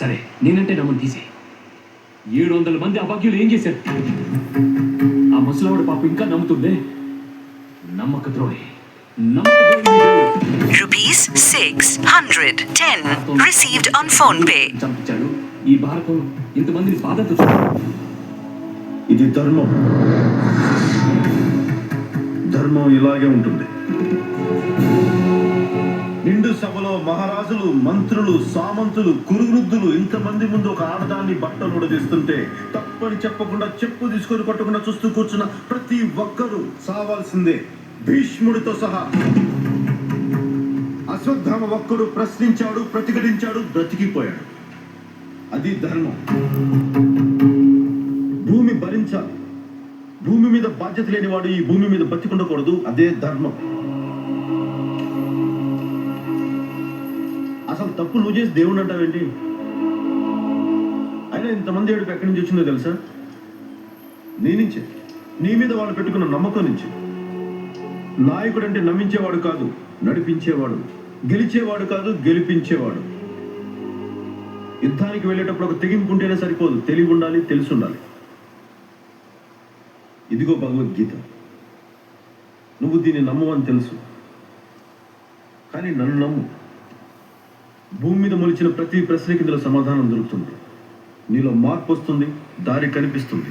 సరే నేనంటే నమ్మని తీసే ఏడు వందల మంది అభాగ్యులు ఏం చేశారు? ఆ ముసలావిడ పాప ఇంకా నమ్ముతుందే? నమ్మక ద్రోహి నమ్మక ద్రోహి మీ దేవుడు. Rupees 610 received on phone pay. చంపించాడు. ఈ భారతం ఇంతమందిని బాధతో ఇది ధర్మం. ధర్మం ఇలాగే ఉంటుంది. నిండు మహారాజులు మంత్రులు సామంతులు కురువృద్ధులు ఇంతమంది ముందు ఒక ఆడదాన్ని బట్టలు ఉడదీస్తుంటే తప్పని చెప్పకుండా చెప్పు తీసుకొని కొట్టకుండా చూస్తూ కూర్చున్న ప్రతి ఒక్కరూ సావాల్సిందే. భీష్ముడితో సహా. అశ్వత్థామ ఒక్కడు ప్రశ్నించాడు ప్రతిఘటించాడు బ్రతికిపోయాడు. అది ధర్మం. భూమి భరించాలి. భూమి మీద బాధ్యత లేనివాడు ఈ భూమి మీద బతికుండకూడదు అదే ధర్మం. తప్పు నువ్వు చేసి దేవుడు అంటావేంటి? అయినా ఇంతమంది ఏడుపు ఎక్కడి నుంచి వచ్చిందో తెలుసా? నీ నుంచే. నీ మీద వాళ్ళు పెట్టుకున్న నమ్మకం నుంచి. నాయకుడు అంటే నమ్మించేవాడు కాదు నడిపించేవాడు. గెలిచేవాడు కాదు గెలిపించేవాడు. యుద్ధానికి వెళ్ళేటప్పుడు ఒక తెగింపు ఉంటేనే సరిపోదు. తెలివి ఉండాలి తెలిసి ఉండాలి. ఇదిగో భగవద్గీత. నువ్వు దీన్ని నమ్మవని తెలుసు. కానీ నన్ను నమ్ము. భూమి మీద మొలిచిన ప్రతి ప్రశ్నకి ఇందులో సమాధానం దొరుకుతుంది. నీలో మార్పు వస్తుంది దారి కనిపిస్తుంది.